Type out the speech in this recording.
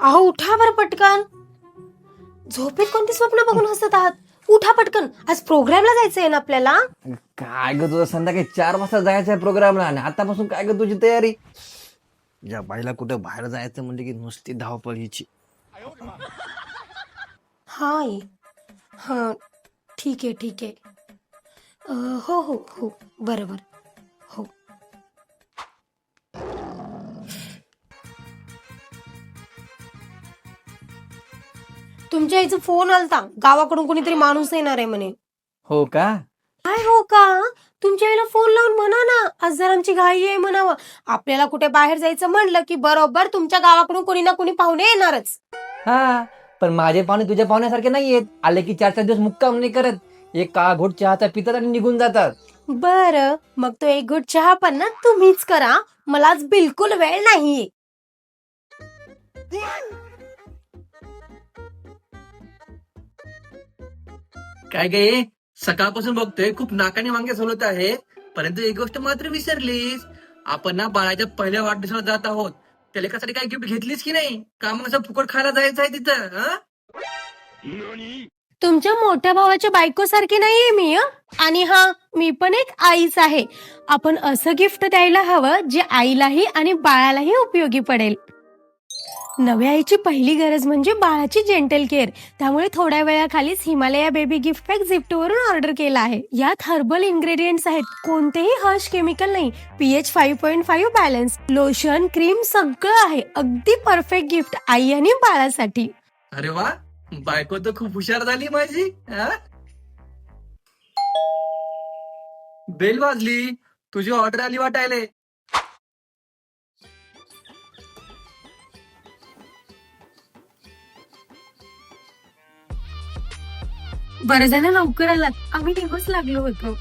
अहो उठा बरं पटकन. झोपेत कोणती स्वप्न बघून हसत आहात? उठा पटकन. आज प्रोग्रामला जायचंय ना आपल्याला? काय ग तुझं? संध्याकाळी चार वाजता जायचं आहे प्रोग्रामला आणि आतापासून काय ग तुझी तयारी? या बाईला कुठं बाहेर जायचं म्हणजे की नुसती धावपळ हिची. हा हा. ठीक आहे ठीक आहे. अं, हो हो हो. बरोबर तुमच्या आईचा फोन आलता. गावाकडून कोणीतरी माणूस येणार आहे म्हणे. हो का? काय हो का? तुमच्या आईला फोन लावून म्हणा ना. आज जर आमची घाई आहे म्हणावं. आपल्याला कुठे बाहेर जायचं म्हणलं की बरोबर तुमच्या गावाकडून कोणी ना कोणी पाहुणे येणारच. हा पण माझे पाहुणे तुझ्या पाहुण्यासारखे नाही आहेत आले की चार चार दिवस मुक्काम नाही करत. एक काळा घोट चहाचा पितात आणि निघून जातात. बर मग तो एक घुट चहा पण ना तुम्हीच करा. मला आज बिलकुल वेळ नाहीये. काय गे सकाळपासून बघतोय खूप नाकाने मागे सोलत आहे परंतु एक गोष्ट मात्र विसरलीस. आपण ना बाळाच्या पहिल्या वाढदिवसाला जात आहोत. त्या लेखासाठी काय गिफ्ट घेतलीस की नाही? का मग असं फुकट खायला जायचं आहे तिथं हा? तुमच्या मोठ्या भावाच्या बायको सारखी नाहीये मी आणि हा मी पण एक आईच आहे. आपण असं गिफ्ट द्यायला हवं जे आईलाही आणि बाळालाही उपयोगी पडेल. नव्या आईची पहिली गरज म्हणजे बाळाची जेंटल केअर त्यामुळे थोड्या वेळाखालीच हिमालया बेबी गिफ्ट पॅक झिप्टोवरून ऑर्डर केला आहे. यात हर्बल इन्ग्रेडियंट्स आहेत. कोणतेही हर्ष केमिकल नाही. PH five point five balance lotion cream सगळं आहे. अगदी परफेक्ट गिफ्ट आई आणि बाळासाठी. अरे वा बायको तर खूप हुशार झाली माझी हा? बेल वाजली. तुझी ऑर्डर आली वाटायले. बरं झालं लवकर आलात. आम्ही निघूच लागलो होतो.